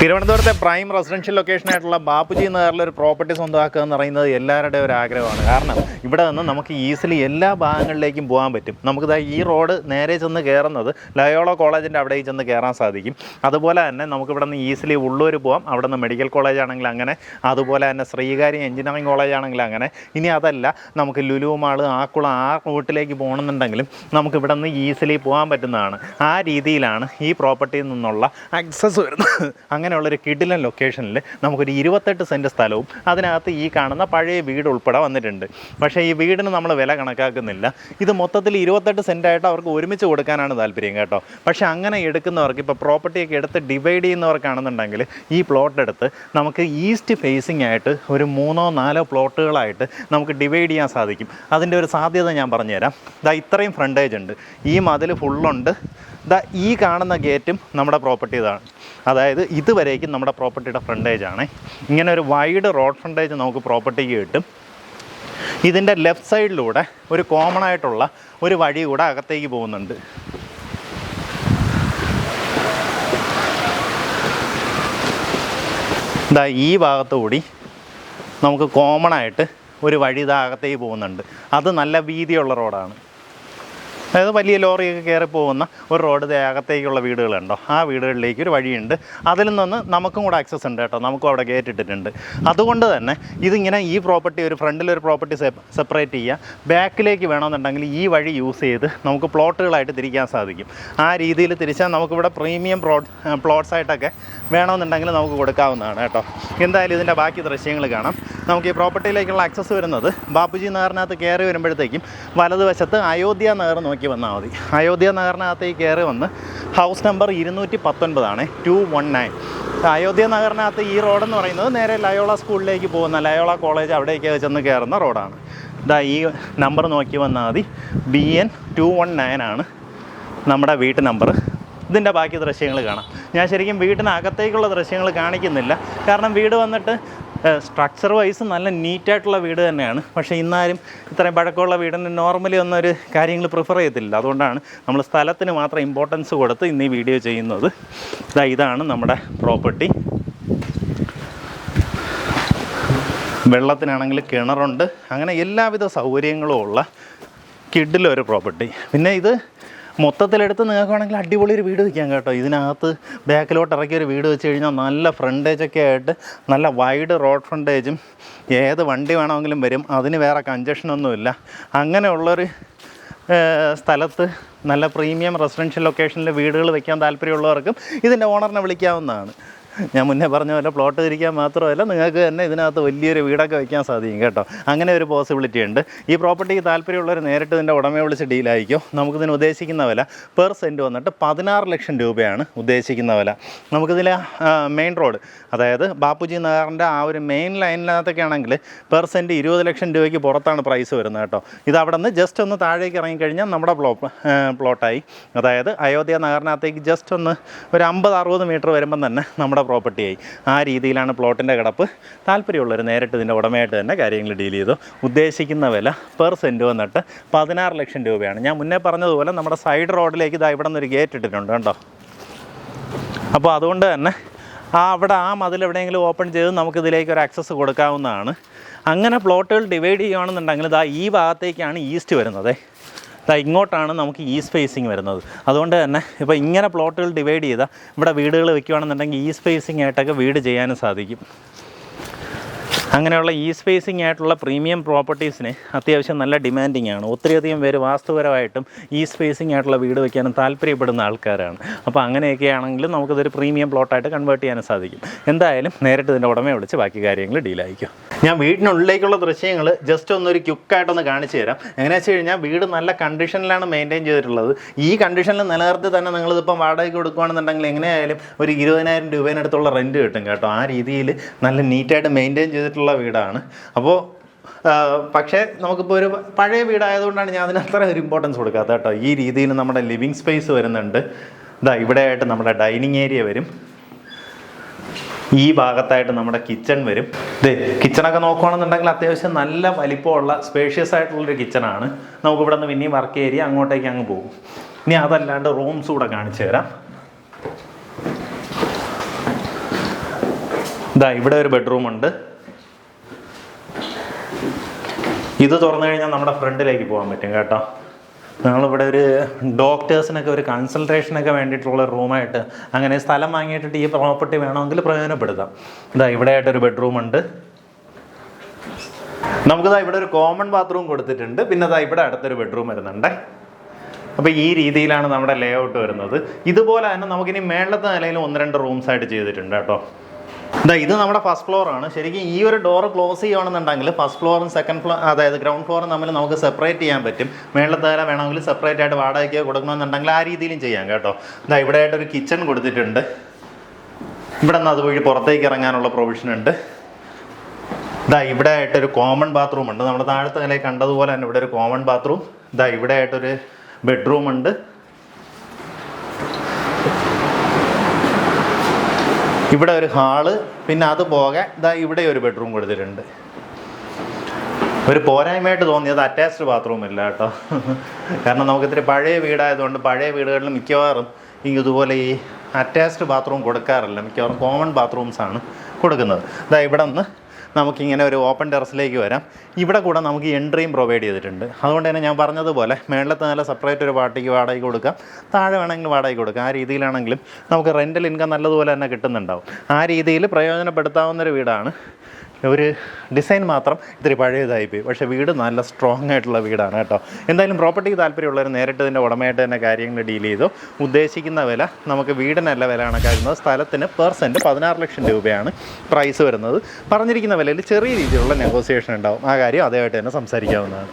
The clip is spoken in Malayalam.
തിരുവനന്തപുരത്തെ പ്രൈം റെസിഡൻഷ്യൽ ലൊക്കേഷൻ ആയിട്ടുള്ള ബാപ്പുജി നഗറിൽ ഒരു പ്രോപ്പർട്ടി സ്വന്തമാക്കുക എന്ന് പറയുന്നത് എല്ലാവരുടെയും ഒരു ആഗ്രഹമാണ്. കാരണം ഇവിടെ നിന്ന് നമുക്ക് ഈസിലി എല്ലാ ഭാഗങ്ങളിലേക്കും പോകാൻ പറ്റും. നമുക്കിതാ ഈ റോഡ് നേരെ ചെന്ന് കയറുന്നത് ലയോള കോളേജിന്റെ അവിടേക്ക് ചെന്ന് കയറാൻ സാധിക്കും. അതുപോലെ തന്നെ നമുക്ക് ഇവിടെ നിന്ന് ഈസിലി ഉള്ളൂർ പോകാം അവിടെ നിന്ന് മെഡിക്കൽ കോളേജ് ആണെങ്കിൽ അങ്ങനെ അതുപോലെ തന്നെ ശ്രീകാര്യ എഞ്ചിനീയറിംഗ് കോളേജ് ആണെങ്കിൽ അങ്ങനെ. ഇനി അതല്ല നമുക്ക് ലുലു മാൾ ആക്കുളം ആ റൂട്ടിലേക്ക് പോകണമെന്നുണ്ടെങ്കിലും നമുക്ക് ഇവിടെ നിന്ന് ഈസിലി പോകാൻ പറ്റുന്നതാണ്. ആ രീതിയിലാണ് ഈ പ്രോപ്പർട്ടിയിൽ നിന്നുള്ള ആക്സസ് വരുന്നത്. അങ്ങനെയുള്ളൊരു കിടിലൻ ലൊക്കേഷനിൽ നമുക്കൊരു ഇരുപത്തെട്ട് സെന്റ് സ്ഥലവും അതിനകത്ത് ഈ കാണുന്ന പഴയ വീട് ഉൾപ്പെടെ വന്നിട്ടുണ്ട്. പക്ഷേ ഈ വീടിന് നമ്മൾ വില കണക്കാക്കുന്നില്ല. ഇത് മൊത്തത്തിൽ ഇരുപത്തെട്ട് സെന്റായിട്ട് അവർക്ക് ഒരുമിച്ച് കൊടുക്കാനാണ് താല്പര്യം കേട്ടോ. പക്ഷേ അങ്ങനെ എടുക്കുന്നവർക്ക് ഇപ്പോൾ പ്രോപ്പർട്ടിയൊക്കെ എടുത്ത് ഡിവൈഡ് ചെയ്യുന്നവർക്കാണെന്നുണ്ടെങ്കിൽ ഈ പ്ലോട്ട് എടുത്ത് നമുക്ക് ഈസ്റ്റ് ഫേസിംഗ് ആയിട്ട് ഒരു മൂന്നോ നാലോ പ്ലോട്ടുകളായിട്ട് നമുക്ക് ഡിവൈഡ് ചെയ്യാൻ സാധിക്കും. അതിന്റെ ഒരു സാധ്യത ഞാൻ പറഞ്ഞുതരാം. ഇതാ ഇത്രയും ഫ്രണ്ടേജ് ഉണ്ട്. ഈ മതിൽ ഫുള്ളുണ്ട് ഇതാ ഈ കാണുന്ന ഗേറ്റും നമ്മുടെ പ്രോപ്പർട്ടി ഇതാണ്. അതായത് ഇതുവരേക്കും നമ്മുടെ പ്രോപ്പർട്ടിയുടെ ഫ്രണ്ടേജ് ആണ്. ഇങ്ങനെ ഒരു വൈഡ് റോഡ് ഫ്രണ്ടേജ് നമുക്ക് പ്രോപ്പർട്ടിക്ക് കിട്ടും. ഇതിന്റെ ലെഫ്റ്റ് സൈഡിലൂടെ ഒരു കോമൺ ആയിട്ടുള്ള ഒരു വഴി കൂടെ അകത്തേക്ക് പോകുന്നുണ്ട്. ഇതാ ഈ ഭാഗത്തുകൂടി നമുക്ക് കോമൺ ആയിട്ട് ഒരു വഴി ഇതാ അകത്തേക്ക് പോകുന്നുണ്ട്. അത് നല്ല വീതിയുള്ള റോഡാണ് അതായത് വലിയ ലോറിയൊക്കെ കയറി പോകുന്ന ഒരു റോഡ് അകത്തേക്കുള്ള വീടുകളുണ്ടോ? ആ വീടുകളിലേക്ക് ഒരു വഴിയുണ്ട്. അതിൽ നിന്ന് നമുക്കും കൂടെ ആക്സസ് ഉണ്ട് കേട്ടോ. നമുക്കും അവിടെ ഗേറ്റ് അതുകൊണ്ട് തന്നെ ഇതിങ്ങനെ ഈ പ്രോപ്പർട്ടി ഒരു ഫ്രണ്ടിലൊരു പ്രോപ്പർട്ടി സെപ്പറേറ്റ് ചെയ്യുക ബാക്കിലേക്ക് വേണമെന്നുണ്ടെങ്കിൽ ഈ വഴി യൂസ് ചെയ്ത് നമുക്ക് പ്ലോട്ടുകളായിട്ട് തിരിക്കാൻ സാധിക്കും. ആ രീതിയിൽ തിരിച്ചാൽ നമുക്കിവിടെ പ്രീമിയം പ്ലോട്ട് പ്ലോട്ട്സായിട്ടൊക്കെ വേണമെന്നുണ്ടെങ്കിൽ നമുക്ക് കൊടുക്കാവുന്നതാണ് കേട്ടോ. എന്തായാലും ഇതിന്റെ ബാക്കി ദൃശ്യങ്ങൾ കാണാം. നമുക്ക് ഈ പ്രോപ്പർട്ടിയിലേക്കുള്ള ആക്സസ് വരുന്നത് ബാപ്പുജി നഗറിനകത്ത് കയറി വരുമ്പോഴത്തേക്കും വലതുവശത്ത് അയോധ്യ നഗർ നോക്കി വന്നാൽ മതി. അയോധ്യ നഗറിനകത്തേക്ക് കയറി വന്ന് ഹൗസ് നമ്പർ ഇരുന്നൂറ്റി പത്തൊൻപതാണ് ടു വൺ നയൻ അയോധ്യ നഗറിനകത്ത് ഈ റോഡെന്ന് പറയുന്നത് നേരെ ലയോള സ്കൂളിലേക്ക് പോകുന്ന ലയോള കോളേജ് അവിടേക്ക് ചെന്ന് കയറുന്ന റോഡാണ് ഇതാ ഈ നമ്പർ നോക്കി വന്നാൽ മതി. B N two one nine ആണ് നമ്മുടെ വീട്ട് നമ്പർ ഇതിന്റെ ബാക്കി ദൃശ്യങ്ങൾ കാണാം. ഞാൻ ശരിക്കും വീട്ടിനകത്തേക്കുള്ള ദൃശ്യങ്ങൾ കാണിക്കുന്നില്ല. കാരണം വീട് വന്നിട്ട് സ്ട്രക്ചർ വൈസ് നല്ല നീറ്റായിട്ടുള്ള വീട് തന്നെയാണ്. പക്ഷേ ഇന്നാലും ഇത്രയും പഴക്കമുള്ള വീടിന് നോർമലി ഒന്നൊരു കാര്യങ്ങൾ പ്രിഫർ ചെയ്യത്തില്ല. അതുകൊണ്ടാണ് നമ്മൾ സ്ഥലത്തിന് മാത്രം ഇമ്പോർട്ടൻസ് കൊടുത്ത് ഇന്ന് ഈ വീഡിയോ ചെയ്യുന്നത്. ഇതാ ഇതാണ് നമ്മുടെ പ്രോപ്പർട്ടി വെള്ളത്തിനാണെങ്കിൽ കിണറുണ്ട്. അങ്ങനെ എല്ലാവിധ സൗകര്യങ്ങളും ഉള്ള കിഡിലൊരു പ്രോപ്പർട്ടി പിന്നെ ഇത് മൊത്തത്തിലെടുത്ത് നിങ്ങൾക്ക് വേണമെങ്കിൽ അടിപൊളി ഒരു വീട് വയ്ക്കാം കേട്ടോ. ഇതിനകത്ത് ബാക്കിലോട്ട് ഇറക്കി ഒരു വീട് വെച്ച് കഴിഞ്ഞാൽ നല്ല ഫ്രണ്ടേജൊക്കെ ആയിട്ട് നല്ല വൈഡ് റോഡ് ഫ്രണ്ടേജും ഏത് വണ്ടി വേണമെങ്കിലും വരും. അതിന് വേറെ കഞ്ചക്ഷനൊന്നുമില്ല അങ്ങനെയുള്ളൊരു സ്ഥലത്ത് നല്ല പ്രീമിയം റെസിഡൻഷ്യൽ ലൊക്കേഷനിൽ വീടുകൾ വെക്കാൻ താല്പര്യമുള്ളവർക്കും ഇതിന്റെ ഓണറിനെ വിളിക്കാവുന്നതാണ്. ഞാൻ മുന്നേ പറഞ്ഞ പോലെ പ്ലോട്ട് തിരിക്കാൻ മാത്രമല്ല നിങ്ങൾക്ക് തന്നെ ഇതിനകത്ത് വലിയൊരു വീടൊക്കെ വയ്ക്കാൻ സാധിക്കും കേട്ടോ. അങ്ങനെ ഒരു പോസിബിലിറ്റി ഉണ്ട്. ഈ പ്രോപ്പർട്ടിക്ക് താല്പര്യമുള്ളവർ നേരിട്ട് ഇതിന്റെ ഉടമയെ വിളിച്ച് ഡീലായിരിക്കും നമുക്കിതിന് ഉദ്ദേശിക്കുന്ന വില പെർ സെന്റ് വന്നിട്ട് പതിനാറ് ലക്ഷം രൂപയാണ് ഉദ്ദേശിക്കുന്ന വില. നമുക്കിതിൽ മെയിൻ റോഡ് അതായത് ബാപ്പുജി നഗറിന്റെ ആ ഒരു മെയിൻ ലൈനിനകത്തൊക്കെ ആണെങ്കിൽ പെർ സെന്റ് ഇരുപത് ലക്ഷം രൂപയ്ക്ക് പുറത്താണ് പ്രൈസ് വരുന്നത് കേട്ടോ. ഇത് അവിടെ നിന്ന് ജസ്റ്റ് ഒന്ന് താഴേക്ക് ഇറങ്ങിക്കഴിഞ്ഞാൽ നമ്മുടെ പ്ലോ പ്ലോട്ടായി അതായത് അയോധ്യ നഗറിനകത്തേക്ക് ജസ്റ്റ് ഒന്ന് ഒരു അമ്പത് അറുപത് മീറ്റർ വരുമ്പം തന്നെ നമ്മുടെ പ്രോപ്പർട്ടിയായി ആ രീതിയിലാണ് പ്ലോട്ടിന്റെ കിടപ്പ്. താല്പര്യമുള്ളവർ നേരിട്ട് ഇതിന്റെ ഉടമയായിട്ട് തന്നെ കാര്യങ്ങൾ ഡീൽ ചെയ്തു. ഉദ്ദേശിക്കുന്ന വില പെർ സെന്റ് വന്നിട്ട് പതിനാറ് ലക്ഷം രൂപയാണ്. ഞാൻ മുന്നേ പറഞ്ഞതുപോലെ നമ്മുടെ സൈഡ് റോഡിലേക്ക് ഇതാ ഇവിടെ നിന്നൊരു ഗേറ്റ് ഇട്ടിട്ടുണ്ട് കേട്ടോ അപ്പോൾ അതുകൊണ്ട് തന്നെ ആ അവിടെ ആ മതിൽ എവിടെയെങ്കിലും ഓപ്പൺ ചെയ്ത് നമുക്കിതിലേക്ക് ഒരു ആക്സസ് കൊടുക്കാവുന്നതാണ്. അങ്ങനെ പ്ലോട്ടുകൾ ഡിവൈഡ് ചെയ്യുകയാണെന്നുണ്ടെങ്കിൽ ഇതാ ഈ ഭാഗത്തേക്കാണ് ഈസ്റ്റ് വരുന്നത്. ഇങ്ങോട്ടാണ് നമുക്ക് ഈസ്റ്റ് ഫേസിങ് വരുന്നത്. അതുകൊണ്ട് തന്നെ ഇപ്പോൾ ഇങ്ങനെ പ്ലോട്ടുകൾ ഡിവൈഡ് ചെയ്താൽ ഇവിടെ വീടുകൾ വെക്കുകയാണെന്നുണ്ടെങ്കിൽ ഈസ്റ്റ് ഫേസിങ് ആയിട്ടൊക്കെ വീട് ചെയ്യാനും സാധിക്കും. അങ്ങനെയുള്ള ഈ സ്പേസിംഗ് ആയിട്ടുള്ള പ്രീമിയം പ്രോപ്പർട്ടീസിന് അത്യാവശ്യം നല്ല ഡിമാൻഡിങ് ആണ്. ഒത്തിരിയധികം പേര് വാസ്തുപരമായിട്ടും ഈ സ്പേസിംഗ് ആയിട്ടുള്ള വീട് വയ്ക്കാനും താല്പര്യപ്പെടുന്ന ആൾക്കാരാണ്. അപ്പോൾ അങ്ങനെയൊക്കെ ആണെങ്കിലും നമുക്കിതൊരു പ്രീമിയം പ്ലോട്ടായിട്ട് കൺവേർട്ട് ചെയ്യാനും സാധിക്കും. എന്തായാലും നേരിട്ട് ഇതിന്റെ ഉടമയെ വിളിച്ച് ബാക്കി കാര്യങ്ങൾ ഡീലായിരിക്കും ഞാൻ വീടിനുള്ളിലേക്കുള്ള ദൃശ്യങ്ങൾ ജസ്റ്റ് ഒന്നൊരു ക്യുക്കായിട്ടൊന്ന് കാണിച്ചു തരാം. എങ്ങനെ വെച്ച് കഴിഞ്ഞാൽ വീട് നല്ല കണ്ടീഷനിലാണ് മെയിന്റെയിൻ ചെയ്തിട്ടുള്ളത്. ഈ കണ്ടീഷനിൽ നിലനിർത്തി തന്നെ നിങ്ങളിതിപ്പം വാടകയ്ക്ക് കൊടുക്കുകയാണെന്നുണ്ടെങ്കിൽ എങ്ങനെയായാലും ഒരു ഇരുപതിനായിരം രൂപേനടുത്തുള്ള റെന്റ് കിട്ടും കേട്ടോ. ആ രീതിയിൽ നല്ല നീറ്റായിട്ട് മെയിന്റെയിൻ ചെയ്തിട്ടുള്ള വീടാണ്. അപ്പോൾ പക്ഷേ നമുക്കിപ്പോൾ ഒരു പഴയ വീടായതുകൊണ്ടാണ് ഞാൻ അതിന് അത്ര ഒരു ഇമ്പോർട്ടൻസ് കൊടുക്കാത്ത കേട്ടോ. ഈ രീതിയിൽ നമ്മുടെ ലിവിങ് സ്പേസ് വരുന്നുണ്ട്. ഇതാ ഇവിടെയായിട്ട് നമ്മുടെ ഡൈനിങ് ഏരിയ വരും. ഈ ഭാഗത്തായിട്ട് നമ്മുടെ കിച്ചൺ വരും. ഇത് കിച്ചണൊക്കെ നോക്കുകയാണെന്നുണ്ടെങ്കിൽ അത്യാവശ്യം നല്ല വലിപ്പമുള്ള സ്പേഷ്യസ് ആയിട്ടുള്ളൊരു കിച്ചണാണ് നമുക്ക് ഇവിടെ നിന്ന് പിന്നെയും വർക്ക് ഏരിയ അങ്ങോട്ടേക്ക് അങ്ങ് പോകും. ഇനി അതല്ലാണ്ട് റൂംസ് കൂടെ കാണിച്ചു തരാം. ഇതാ ഇവിടെ ഒരു ബെഡ്റൂം ഉണ്ട്. ഇത് തുറന്നു കഴിഞ്ഞാൽ നമ്മുടെ ഫ്രണ്ടിലേക്ക് പോകാൻ പറ്റും കേട്ടോ. നമ്മളിവിടെ ഒരു ഡോക്ടേഴ്സിനൊക്കെ ഒരു കൺസൾട്ടേഷനൊക്കെ വേണ്ടിയിട്ടുള്ള റൂമായിട്ട് അങ്ങനെ സ്ഥലം വാങ്ങിയിട്ടിട്ട് ഈ പ്രോപ്പർട്ടി വേണമെങ്കിൽ പ്രയോജനപ്പെടുത്താം. ഇതാ ഇവിടെ ആയിട്ടൊരു ബെഡ്റൂം ഉണ്ട് നമുക്കിതാ ഇവിടെ ഒരു കോമൺ ബാത്റൂം കൊടുത്തിട്ടുണ്ട്. പിന്നെ ഇതാ ഇവിടെ അടുത്തൊരു ബെഡ്റൂം വരുന്നുണ്ട്. അപ്പോൾ ഈ രീതിയിലാണ് നമ്മുടെ ലേ ഔട്ട് വരുന്നത്. ഇതുപോലെ തന്നെ നമുക്കിനി മേളത്തെ നിലയിൽ ഒന്ന് രണ്ട് റൂംസ് ആയിട്ട് ചെയ്തിട്ടുണ്ട് കേട്ടോ. ഇതാ ഇത് നമ്മുടെ ഫസ്റ്റ് ഫ്ലോർ ആണ്. ശരിക്കും ഈ ഒരു ഡോർ ക്ലോസ് ചെയ്യുകയാണെന്നുണ്ടെങ്കിൽ ഫസ്റ്റ് ഫ്ലോറും സെക്കൻഡ് ഫ്ലോർ അതായത് ഗ്രൗണ്ട് ഫ്ലോറും തമ്മിൽ നമുക്ക് സെപ്പറേറ്റ് ചെയ്യാൻ പറ്റും. മേളത്തെ വേണമെങ്കിൽ സെപ്പറേറ്റ് ആയിട്ട് വാടകയ്ക്ക് കൊടുക്കണമെന്നുണ്ടെങ്കിൽ ആ രീതിയിലും ചെയ്യാം കേട്ടോ. ഇതാ ഇവിടെ ആയിട്ടൊരു കിച്ചൺ കൊടുത്തിട്ടുണ്ട്. ഇവിടെ നിന്ന് അതുവഴി പുറത്തേക്ക് ഇറങ്ങാനുള്ള പ്രൊവിഷൻ ഉണ്ട്. ഇതാ ഇവിടെ ആയിട്ടൊരു കോമൺ ബാത്റൂം ഉണ്ട്. നമ്മുടെ താഴത്തെ നിലയിൽ കണ്ടതുപോലെ തന്നെ ഇവിടെ ഒരു കോമൺ ബാത്റൂം ഇതാ ഇവിടെ ആയിട്ടൊരു ബെഡ്റൂം ഉണ്ട്. ഇവിടെ ഒരു ഹാൾ പിന്നെ അത് പോകെ ഇതാ ഇവിടെ ഒരു ബെഡ്റൂം കൊടുത്തിട്ടുണ്ട്. ഒരു പോരായ്മയായിട്ട് തോന്നിയത് അറ്റാച്ച്ഡ് ബാത്റൂം ഇല്ല കേട്ടോ. കാരണം നമുക്ക് ഇത്തിരി പഴയ വീടായതുകൊണ്ട് പഴയ വീടുകളിൽ മിക്കവാറും ഈ ഇതുപോലെ ഈ അറ്റാച്ച്ഡ് ബാത്റൂം കൊടുക്കാറില്ല. മിക്കവാറും കോമൺ ബാത്റൂംസ് ആണ് കൊടുക്കുന്നത്. ഇതാ ഇവിടെ നിന്ന് നമുക്കിങ്ങനെ ഒരു ഓപ്പൺ ടെറസിലേക്ക് വരാം. ഇവിടെ കൂടെ നമുക്ക് എൻട്രിയും പ്രൊവൈഡ് ചെയ്തിട്ടുണ്ട്. അതുകൊണ്ട് തന്നെ ഞാൻ പറഞ്ഞതുപോലെ മേളത്തെ നല്ല സെപ്പറേറ്റ് ഒരു പാർട്ടിക്ക് വാടകയ്ക്ക് കൊടുക്കാം. താഴെ വേണമെങ്കിൽ വാടകയ്ക്ക് കൊടുക്കാം. ആ രീതിയിലാണെങ്കിലും നമുക്ക് റെന്റൽ ഇൻകം നല്ലതുപോലെ തന്നെ കിട്ടുന്നുണ്ടാവും. ആ രീതിയിൽ പ്രയോജനപ്പെടുത്താവുന്ന ഒരു വീടാണ് ഒരു ഡിസൈൻ മാത്രം ഇത്തിരി പഴയതായിപ്പോയി പക്ഷേ വീട് നല്ല സ്ട്രോങ് ആയിട്ടുള്ള വീടാണ് കേട്ടോ. എന്തായാലും പ്രോപ്പർട്ടിക്ക് താല്പര്യമുള്ളവർ നേരിട്ട് ഇതിന്റെ ഉടമയായിട്ട് തന്നെ കാര്യങ്ങൾ ഡീൽ ചെയ്തു. ഉദ്ദേശിക്കുന്ന വില നമുക്ക് വീടിനല്ല വില കണക്കാക്കുന്നത് സ്ഥലത്തിന് പെർ സെന്റ് പതിനാറ് ലക്ഷം രൂപയാണ് പ്രൈസ് വരുന്നത്. പറഞ്ഞിരിക്കുന്ന വിലയിൽ ചെറിയ രീതിയിലുള്ള നെഗോസിയേഷൻ ഉണ്ടാവും. ആ കാര്യം അതേമായിട്ട് തന്നെ സംസാരിക്കാവുന്നതാണ്.